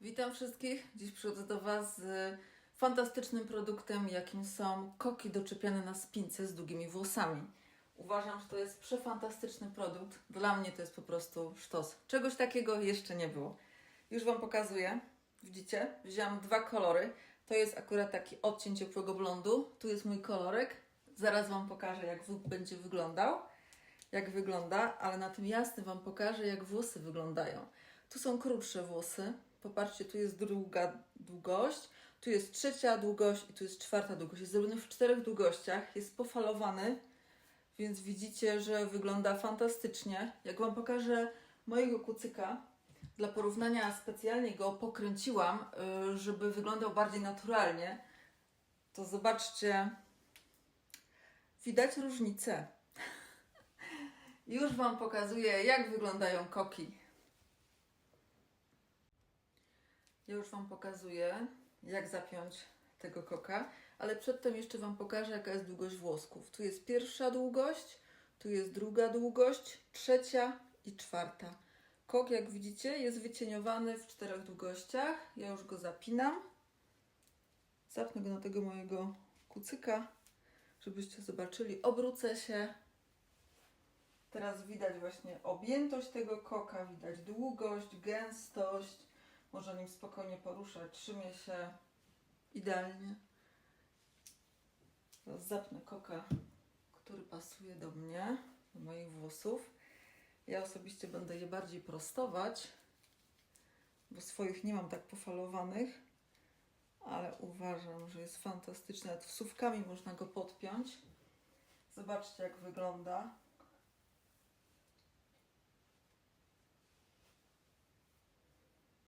Witam wszystkich. Dziś przychodzę do Was z fantastycznym produktem, jakim są koki doczepiane na spince z długimi włosami. Uważam, że to jest przefantastyczny produkt. Dla mnie to jest po prostu sztos. Czegoś takiego jeszcze nie było. Już Wam pokazuję. Widzicie? Wzięłam dwa kolory. To jest akurat taki odcień ciepłego blondu. Tu jest mój kolorek. Zaraz Wam pokażę, jak w- będzie wyglądał. Jak wygląda, ale na tym jasnym Wam pokażę, jak włosy wyglądają. Tu są krótsze włosy. Popatrzcie, tu jest druga długość, tu jest trzecia długość i tu jest czwarta długość. Jest zrobiony w czterech długościach, jest pofalowany, więc widzicie, że wygląda fantastycznie. Jak Wam pokażę mojego kucyka, dla porównania specjalnie go pokręciłam, y, żeby wyglądał bardziej naturalnie, to zobaczcie, widać różnicę. Już Wam pokazuję, jak wyglądają koki. Ja już Wam pokazuję, jak zapiąć tego koka, ale przedtem jeszcze Wam pokażę, jaka jest długość włosków. Tu jest pierwsza długość, tu jest druga długość, trzecia i czwarta. Kok, jak widzicie, jest wycieniowany w czterech długościach. Ja już go zapinam. Zapnę go na tego mojego kucyka, żebyście zobaczyli. Obrócę się. Teraz widać właśnie objętość tego koka, widać długość, gęstość. Można nim spokojnie poruszać, trzymie się idealnie. Teraz zapnę koka, który pasuje do mnie, do moich włosów. Ja osobiście będę je bardziej prostować, bo swoich nie mam tak pofalowanych, ale uważam, że jest fantastyczny. Nawet wsówkami można go podpiąć. Zobaczcie, jak wygląda.